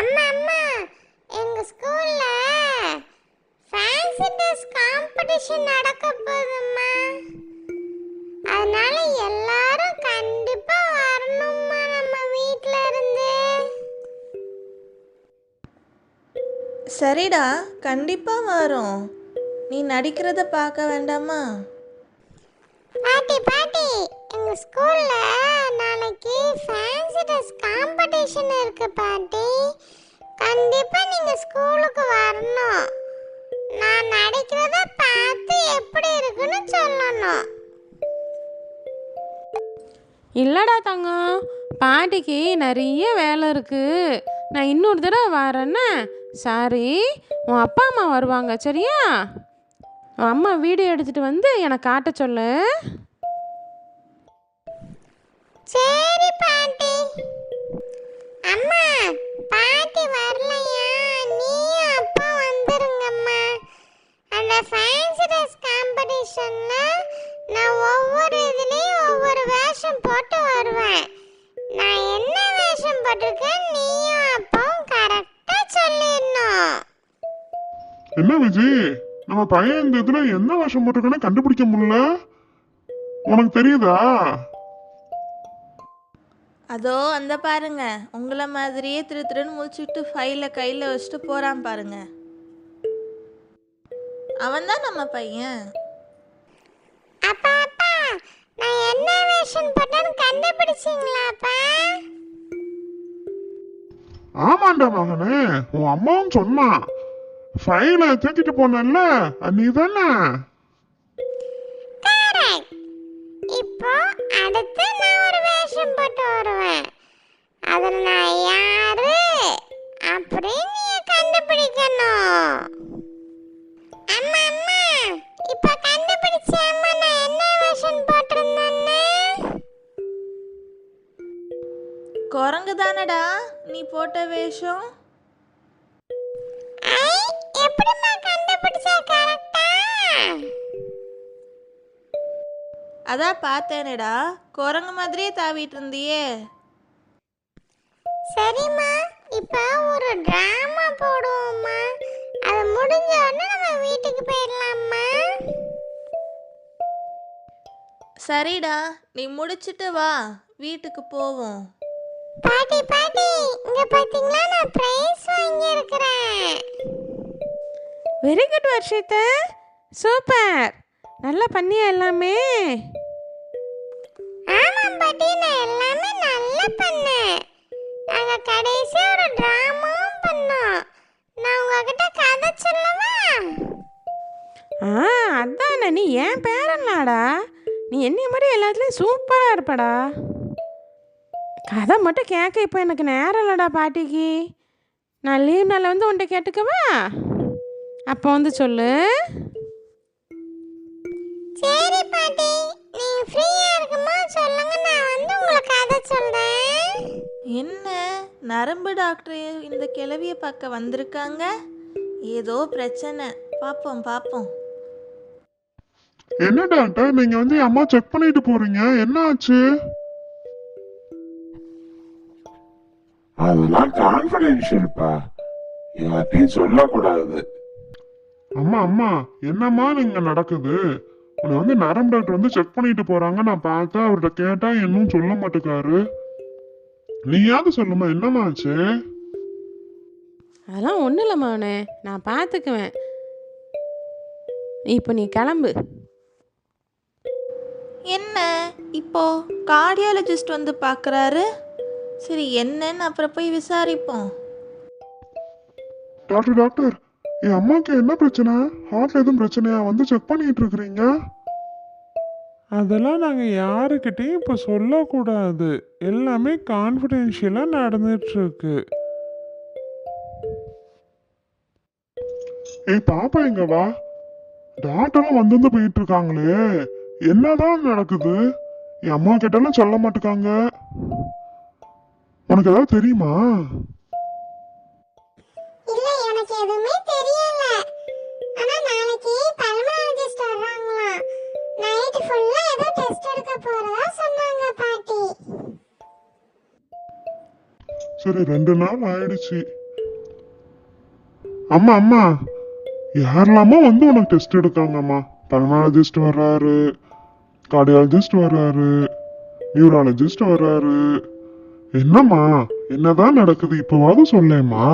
அம்மா அம்மா எங்க ஸ்கூல்ல ஃபேன்சி ட்ரெஸ் காம்படிஷன் நடக்க போகுதும்மா. அதனால எல்லாரும் கண்டிப்பா வரணும்மா நம்ம வீட்ல இருந்து. சரிடா கண்டிப்பாக வரும். நீ நடிக்கிறத பார்க்க வேண்டாமா? பாட்டி பாட்டி எங்க ஸ்கூல்ல நாளைக்கு ஃபேன்சி ட்ரெஸ் காம்படிஷன் இருக்கு பாட்டி. கண்டிப்பா நீங்க ஸ்கூலுக்கு வரணும். நான் நடிக்கிறத பார்த்து எப்படி இருக்குன்னு சொல்லணும். இல்லடா தங்கம். பாட்டிக்கு நிறைய வேலை இருக்கு. நான் இன்னொரு தடவை வரேன்னு. சாரி உன் அப்பா அம்மா வருவாங்க சரியா? உன் அம்மா வீடியோ எடுத்துட்டு வந்து எனக்கு காட்ட சொல்லு. சரி பாட்டி. அம்மா பாட்டி வரலையா? நீ அப்பா வந்துருங்கம்மா. அந்த ஃபேன்சி ட்ரெஸ் காம்படிஷன்ல நான் ஒவ்வொரு இதுலயும் ஒவ்வொரு வேஷம் போட்டு வருவேன். நான் என்ன வேஷம் போட்டிருக்கேன் நீயும் அப்பாவும் கரெக்டா சொல்லிடணும். என்ன விஜய் நம்ம பையன் இந்த இதுல என்ன வேஷம் போட்டிருக்கேன்னு கண்டுபிடிக்க முடியல. உனக்கு தெரியுதா? அதோ அந்த பாருங்க. உங்களை மாதிரியே திரு திருன்னு முடிச்சுட்டு ஃபைலை கையில் வச்சுட்டு போகிறான் பாருங்க. அவன் தான் நம்ம பையன். அப்பா அப்பா நான் என்ன வேஷம் போட்டேன்னு கண்டுபிடிச்சிங்களாப்பா? ஆமாண்டா மகனே உன் அம்மாவும் சொன்னான். ஃபைல தூக்கிட்டு போனல்ல நீ தானே கரெக்ட் இப்போ அதில் நான் யாரு? அப்படின்னு நீ கண்டுபிடிக்கணும். அம்மா அம்மா இப்போ கண்டுபிடிச்சேம்மா நான் என்ன வேஷம் போட்டிருந்தேன்னு? குரங்கு தானடா நீ போட்ட வேஷம்? கண்டுபிடிச்ச அதான் பார்த்தேனேடா குரங்கு மாதிரியே தாவிட்டு இருந்தியே. சரிம்மா இப்போ ஒரு ட்ராமா போடுவோம்மா. அது முடிஞ்ச உடனே நம்ம வீட்டுக்கு போயிடலாம்மா. சரிடா நீ முடிச்சிட்டு வா. வீட்டுக்கு போவோம். பாட்டி பாட்டி இங்க பாத்தீங்களா நான் பிரைஸ் வாங்கி இருக்கிறேன் வெரி குட் வர்ஷித்த சூப்பர் நல்லா பண்ணியா எல்லாமே? ஆமாம் பாட்டி நான் எல்லாமே நல்லா பண்ணேன். நாங்க கடைசியா ஒரு டிராமாவும் பண்ணோம். நான் உங்ககிட்ட கதை சொல்லவா? ஆ அதானே. நீ ஏன் பேரன்லாடா நீ என்னைய மாதிரி எல்லாத்துலேயும் சூப்பராக இருப்படா. கதை மட்டும் கேட்க இப்போ எனக்கு நேரம் இல்லைடா பாட்டிக்கு. நான் லீவ் நாளில் வந்து உன்ட்ட கேட்டுக்கவா? அப்போ வந்து சொல்லு. சரி பாட்டி நீங்க ஃப்ரீயா இருக்கும்போது சொல்லுங்க நான் வந்து உங்களுக்கு கதை சொல்றேன் என்ன நரம்பு டாக்டர் இந்த கிழவியை பார்க்க வந்திருக்காங்க? ஏதோ பிரச்சனை. பார்ப்போம் பார்ப்போம் என்ன டாக்டர் நீங்க வந்து அம்மா செக் பண்ணிட்டு போறீங்க. என்ன ஆச்சு? அதெல்லாம் கான்ஃபிடென்ஷியல்ப்பா யார்ட்டையும் சொல்லக்கூடாது. அம்மா அம்மா என்னம்மா நீங்க நடக்குது? உன்னை வந்து நரம்பு டாக்டர் வந்து செக் பண்ணிட்டு போறாங்க. நான் பார்த்தா அவர்கிட்ட கேட்டா இன்னும் சொல்ல மாட்டேக்காரு நீயாவது சொல்லுமா என்னம்மா ஆச்சு? அதெல்லாம் ஒன்றும் இல்லை மவனே நான் பார்த்துக்குவேன் இப்போ நீ கிளம்பு. என்ன? இப்போ கார்டியாலஜிஸ்ட் வந்து பார்க்குறாரு சரி என்னன்னு அப்புறம் போய் விசாரிப்போம். டாக்டர் டாக்டர் என் அம்மாக்கு என்ன பிரச்சனை? ஹார்ட்ல எதுவும் பிரச்சனையா? வந்து செக் பண்ணிட்டு இருக்கிறீங்க? அதெல்லாம் நாங்கள் யாருக்கிட்டையும் இப்போ சொல்லக்கூடாது. எல்லாமே கான்ஃபிடென்ஷியலாக நடந்துட்டுருக்கு. ஏய் பாப்பா எங்க வா. டாக்டர்லாம் வந்து வந்து போயிட்டு இருக்காங்களே என்னதான் நடக்குது? என் அம்மா கிட்டலாம் சொல்ல மாட்டேக்காங்க. உனக்கு ஏதாவது தெரியுமா? இல்ல எனக்கு எதுவுமே தெரியல. ஆனா நாளைக்கு நைட் ஃபுல்லா ஏதோ டெஸ்ட் எடுக்க போறதா சொன்னாங்க பாட்டி. சரி ரெண்டு நாள் ஆயிடுச்சு. அம்மா அம்மா யாரெல்லாமா வந்து உனக்கு டெஸ்ட் எடுக்காங்கம்மா. பல்மாலஜிஸ்ட் வர்றாரு கார்டியாலஜிஸ்ட் வர்றாரு நியூராலஜிஸ்ட் வர்றாரு. என்னம்மா என்னதான் நடக்குது இப்போவாவது சொல்லேம்மா.